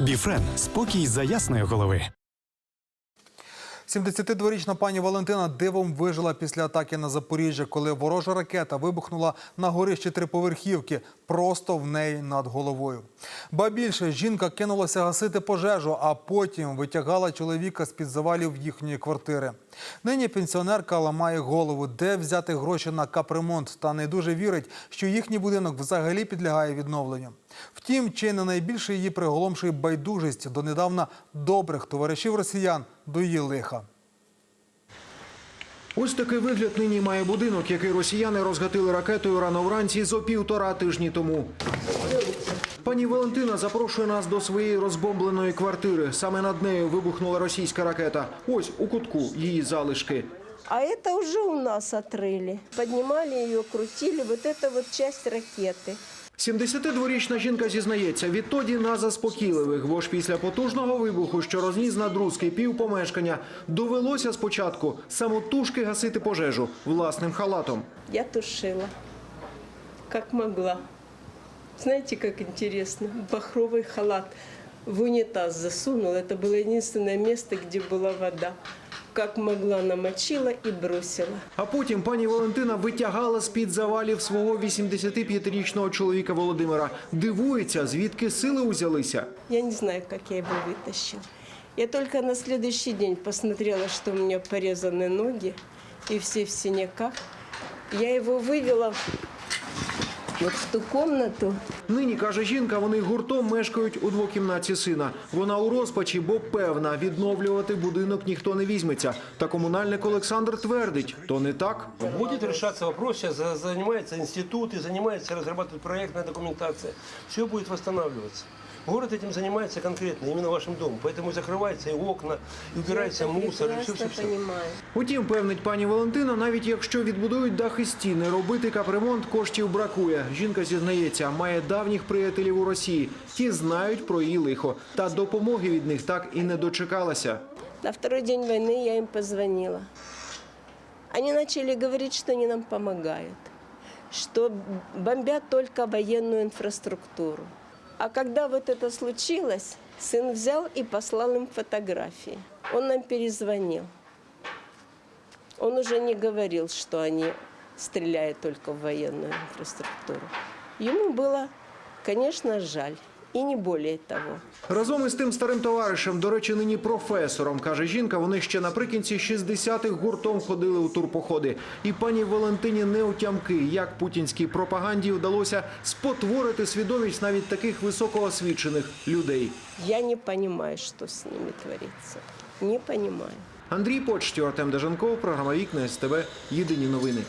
Біфрен спокій за ясної голови. 72-річна пані Валентина дивом вижила після атаки на Запоріжжя, коли ворожа ракета вибухнула на горищі триповерхівки просто в неї над головою. Ба більше жінка кинулася гасити пожежу, а потім витягала чоловіка з під завалів їхньої квартири. Нині пенсіонерка ламає голову, де взяти гроші на капремонт, та не дуже вірить, що їхній будинок взагалі підлягає відновленню. Втім, чи не найбільше її приголомшує байдужість до недавно добрих товаришів росіян до її лиха. Ось такий вигляд нині має будинок, який росіяни розгатили ракетою рано вранці зо півтора тижні тому. Пані Валентина запрошує нас до своєї розбомбленої квартири. Саме над нею вибухнула російська ракета. Ось у кутку її залишки. А это уже у нас отрыли. Поднимали ее, крутили. Вот это вот часть ракеты. 72-річна жінка зізнається, відтоді на заспокійливих, бо ж після потужного вибуху, що розніс над руський пів помешкання, довелося спочатку самотужки гасити пожежу власним халатом. Я тушила, как могла. Знаете, как интересно? Бахровый халат в унитаз засунула. Это было единственное место, где была вода. Как могла, намочила и бросила. А потім пані Валентина витягала з-під завалів свого 85-річного чоловіка Володимира. Дивується, звідки сили узялися. Я не знаю, как я его вытащила. Я только на следующий день посмотрела, что у меня порезаны ноги и все в синяках. Я его вывела вот в ту комнату. Нині, каже жінка, вони гуртом мешкають у двокімнаті сина. Вона у розпачі, бо певна, відновлювати будинок ніхто не візьметься. Та комунальник Олександр твердить, то не так. Будет решаться вопрос, сейчас за- занимается институт и занимается разрабатывать проектная документация. Все будет восстанавливаться. Город этим занимается конкретно, именно вашим домом. Поэтому закрываются и окна, и убирается Я это мусор, и все, прекрасно все, все. понимаю. Утім, певнить пані Валентина, навіть якщо відбудують дах і стіни, робити капремонт коштів бракує. Жінка зізнається, має давніх приятелів у Росії. Ті знають про її лихо. Та допомоги від них так і не дочекалася. На второй день войны я им позвонила. Они начали говорить, что они нам помогают, что бомбят только военную инфраструктуру. А когда вот это случилось, сын взял и послал им фотографии. Он нам перезвонил. Он уже не говорил, что они стреляют только в военную инфраструктуру. Ему было, конечно, жаль, и не более того. Разом із тим старим товаришем, до речі, нині професором, каже жінка, вони ще наприкінці 60-х гуртом ходили у турпоходи. І пані Валентині не утямки, як путінській пропаганді вдалося спотворити свідомість навіть таких високоосвічених людей. Я не понимаю, что с ними творится. Не понимаю. Андрій Почтів, Артем Дежанков, програма Вікна СТБ. Єдині новини.